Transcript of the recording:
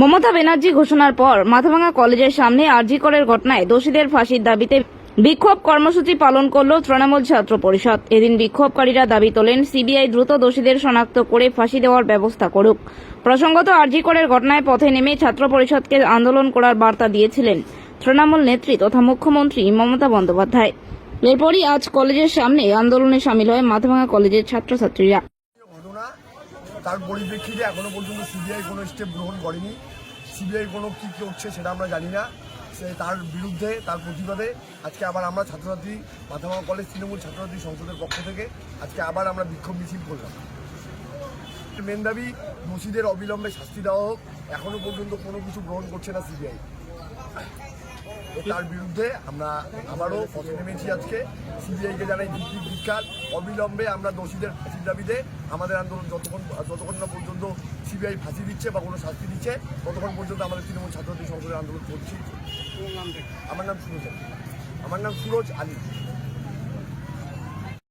মমতা ব্যানার্জি ঘোষণার পর মাথাভাঙা কলেজের সামনে আরজি করের ঘটনায় দোষীদের ফাঁসির দাবিতে বিক্ষোভ কর্মসূচি পালন করল তৃণমূল ছাত্র পরিষদ। এদিন বিক্ষোভকারীরা দাবি তোলেন, সিবিআই দ্রুত দোষীদের শনাক্ত করে ফাঁসি দেওয়ার ব্যবস্থা করুক। প্রসঙ্গত, আরজি করের ঘটনায় পথে নেমে ছাত্র পরিষদকে আন্দোলন করার বার্তা দিয়েছিলেন তৃণমূল নেত্রী তথা মুখ্যমন্ত্রী মমতা বন্দ্যোপাধ্যায়। এরপরই আজ কলেজের সামনে আন্দোলনে সামিল হয় মাথাভাঙা কলেজের ছাত্রছাত্রীরা। তার পরিপ্রেক্ষিতে এখনও পর্যন্ত সিবিআই কোনো স্টেপ গ্রহণ করেনি। সিবিআই কোনো কী করছে সেটা আমরা জানি না। সে তার বিরুদ্ধে, তার প্রতিবাদে আজকে আবার আমরা ছাত্রছাত্রী মাথামা কলেজ, তৃণমূল ছাত্রছাত্রী সংসদের পক্ষ থেকে আজকে আবার আমরা বিক্ষোভ মিছিল করলাম। মেন দাবি, দোষীদের অবিলম্বে শাস্তি দেওয়া হোক। এখনও পর্যন্ত কোনো কিছু গ্রহণ করছে না সিবিআই তার বিরুদ্ধে আমরা আবারও পথে নেমেছি আজকে। সিবিআইকে জানাই ভিত্তিক ধিক্কার। অবিলম্বে আমরা দোষীদের ফাঁসির দাবিতে আমাদের আন্দোলন যতক্ষণ যতক্ষণ না পর্যন্ত সিবিআই ফাঁসি দিচ্ছে বা কোনো শাস্তি দিচ্ছে, ততক্ষণ পর্যন্ত আমাদের তৃণমূল ছাত্রদের সংসদের আন্দোলন করছি আমার নাম সুরজ। আমার নাম সুরজ আলী।